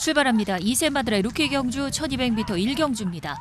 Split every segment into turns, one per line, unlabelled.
출발합니다. 이세마드의 루키 경주 1200m 1경주입니다.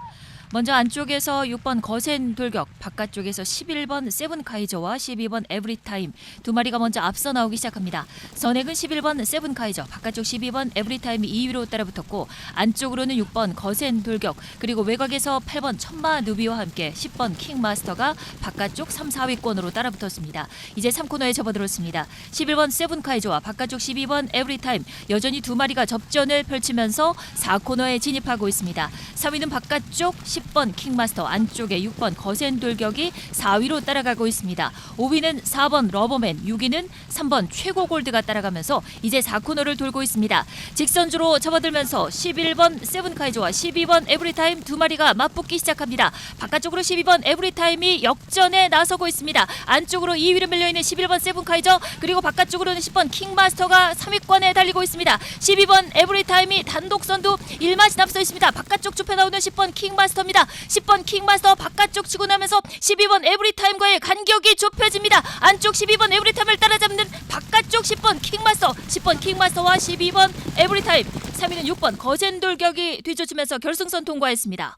먼저 안쪽에서 6번 거센 돌격, 바깥쪽에서 11번 세븐 카이저와 12번 에브리타임 두 마리가 먼저 앞서 나오기 시작합니다. 선행은 11번 세븐 카이저, 바깥쪽 12번 에브리타임이 2위로 따라붙었고 안쪽으로는 6번 거센 돌격, 그리고 외곽에서 8번 천마 누비와 함께 10번 킹마스터가 바깥쪽 3, 4위권으로 따라붙었습니다. 이제 3코너에 접어들었습니다. 11번 세븐 카이저와 바깥쪽 12번 에브리타임 여전히 두 마리가 접전을 펼치면서 4코너에 진입하고 있습니다. 4위는 바깥쪽 10번 킹마스터 안쪽에 6번 거센 돌격이 4위로 따라가고 있습니다. 5위는 4번 러버맨, 6위는 3번 최고 골드가 따라가면서 이제 4코너를 돌고 있습니다. 직선주로 접어들면서 11번 세븐카이저와 12번 에브리타임 두 마리가 맞붙기 시작합니다. 바깥쪽으로 12번 에브리타임이 역전에 나서고 있습니다. 안쪽으로 2위를 밀려있는 11번 세븐카이저 그리고 바깥쪽으로는 10번 킹마스터가 3위권에 달리고 있습니다. 12번 에브리타임이 단독 선두 1마시 앞서 있습니다. 바깥쪽 좁혀 나오는 10번 킹마스터 입니다. 10번 킹마스터 바깥쪽 치고 나면서 12번 에브리타임과의 간격이 좁혀집니다. 안쪽 12번 에브리타임을 따라잡는 바깥쪽 10번 킹마스터 10번 킹마스터와 12번 에브리타임 3위는 6번 거센 돌격이 뒤쫓으면서 결승선 통과했습니다.